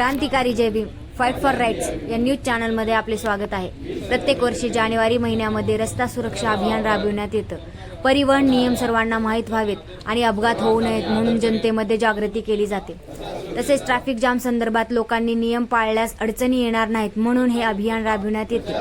क्रांतिकारी Jai Bhim fight for rights या news चॅनलमध्ये आपले स्वागत आहे. प्रत्येक वर्षी जानेवारी महिन्यामध्ये रस्ता सुरक्षा अभियान राबविण्यात येतं. परिवहन नियम सर्वांना माहीत व्हावेत आणि अपघात होऊ नयेत म्हणून जनतेमध्ये जागृती केली जाते. तसेच ट्रॅफिक जाम संदर्भात लोकांनी नियम पाळल्यास अडचणी येणार नाहीत म्हणून हे अभियान राबविण्यात येते.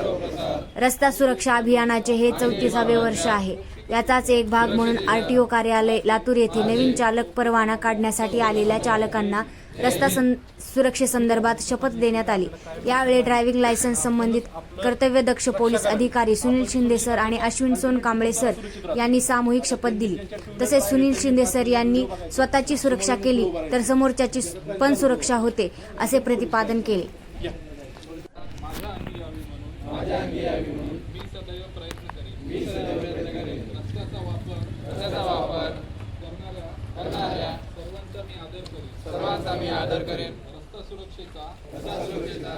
रस्ता सुरक्षा अभियानाचे हे चौतीसावे वर्ष आहे. याचाच एक भाग म्हणून आरटीओ कार्यालय लातूर येथे नवीन चालक परवाना काढण्यासाठी आलेल्या चालकांना रस्ता सं सुरक्षेसंदर्भात शपथ देण्यात आली. यावेळी ड्रायव्हिंग लायसन्स संबंधित कर्तव्यदक्ष पोलीस अधिकारी सुनील शिंदे सर आणि अश्विन सोन कांबळे सर यांनी सामूहिक शपथ दिली. तसेच सुनील शिंदे सर यांनी स्वतःची सुरक्षा केली तर समोरच्याची पण सुरक्षा होते असे प्रतिपादन केले. अंगी मी सदैव प्रयत्न करेन मी सदैव प्रयत्न करेन रस्त्याचा वापर रस्त्याचा वापर करणाऱ्या करणाऱ्या सर्वांचा मी आदर करेन सर्वांचा मी आदर करेन. रस्ता सुरक्षेचा रस्ता सुरक्षेचा.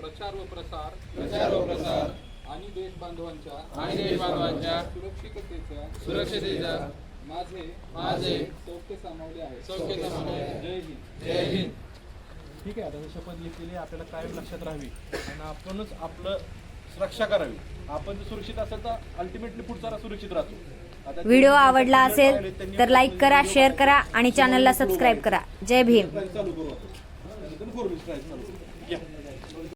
प्रचार व प्रसार प्रचार व प्रसार. आणि देश बांधवांच्या आणि देश बांधवांच्या सुरक्षिततेच्या सुरक्षितेच्या माझे माझे सौख्य सामावले आहे सौख्य सामावले जय हिंद. जय हिंद. ठीक आहे आता शपथ घेतलेली आपल्याला कायम लक्षात राहावी. आणि आपणच आपलं रक्षा करावी. आपण जर सुरक्षित असेल तर अल्टिमेटली पुढचा सुरक्षित राहतो. व्हिडिओ आवडला असेल तर लाईक करा शेअर करा आणि चॅनलला सबस्क्राईब करा. जय भीम.